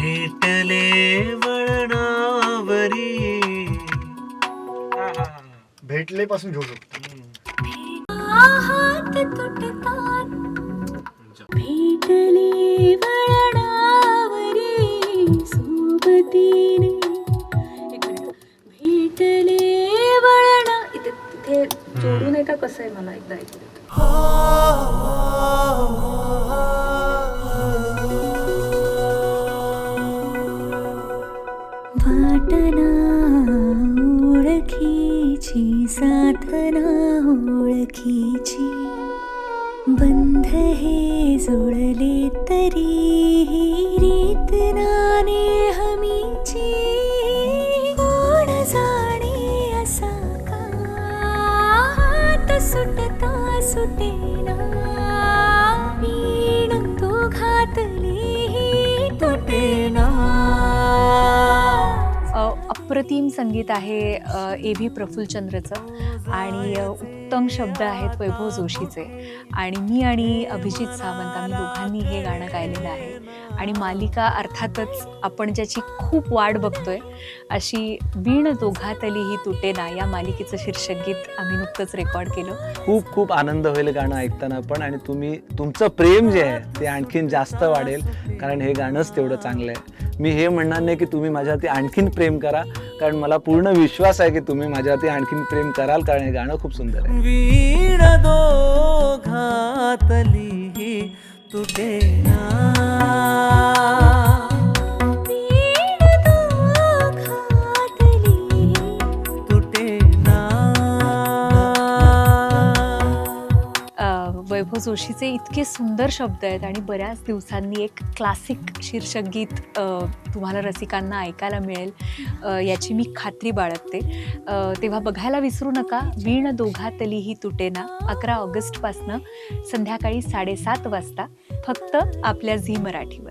भेटले वळणावरी. भेटले पासून घेऊ शकतो. हात तुटतात. भेटले वळणावरी. सोबतीने. एक मिनिट. भेटले वळणा. इथे तिथे जोडून आहे का कसं आहे मला एकदा ऐकू देत पाटना ओळखीची साधना ओळखीची. बंध हे जुळले तरी रीत नाने हमीची. कोण जाणे असा का? हात सुटता सुटे. अप्रतिम संगीत आहे ए व्ही प्रफुल्लचंद्रचं. आणि उत्तम शब्द आहेत वैभव जोशीचे. आणि मी आणि अभिजित सावंत आम्ही दोघांनी हे गाणं गायलेलं आहे. आणि मालिका अर्थातच आपण ज्याची खूप वाट बघतोय अशी वीण दोघातली ही तुटेना या मालिकेचं शीर्षक गीत आम्ही नुकतंच रेकॉर्ड केलं. खूप खूप आनंद होईल गाणं ऐकताना पण. आणि तुम्ही तुमचं प्रेम जे आहे ते आणखीन जास्त वाढेल. कारण हे गाणंच तेवढं चांगलं आहे. मी हे म्हणणार नाही की तुम्ही माझ्यावरती आणखीन प्रेम करा. कारण मला पूर्ण विश्वास आहे की तुम्ही माझ्यावरती आणखीन प्रेम कराल कारण हे गाणं खूप सुंदर आहे. वीण दोघातली तुटे ना. वैभव जोशीचे इतके सुंदर शब्द आहेत आणि बऱ्याच दिवसांनी एक क्लासिक शीर्षक गीत तुम्हाला रसिकांना ऐकायला मिळेल. याची मी खात्री बाळगते. तेव्हा बघायला विसरू नका वीण दोघातली ही तुटेना अकरा ऑगस्टपासनं संध्याकाळी साडेसात वाजता फक्त आपल्या झी मराठीवर.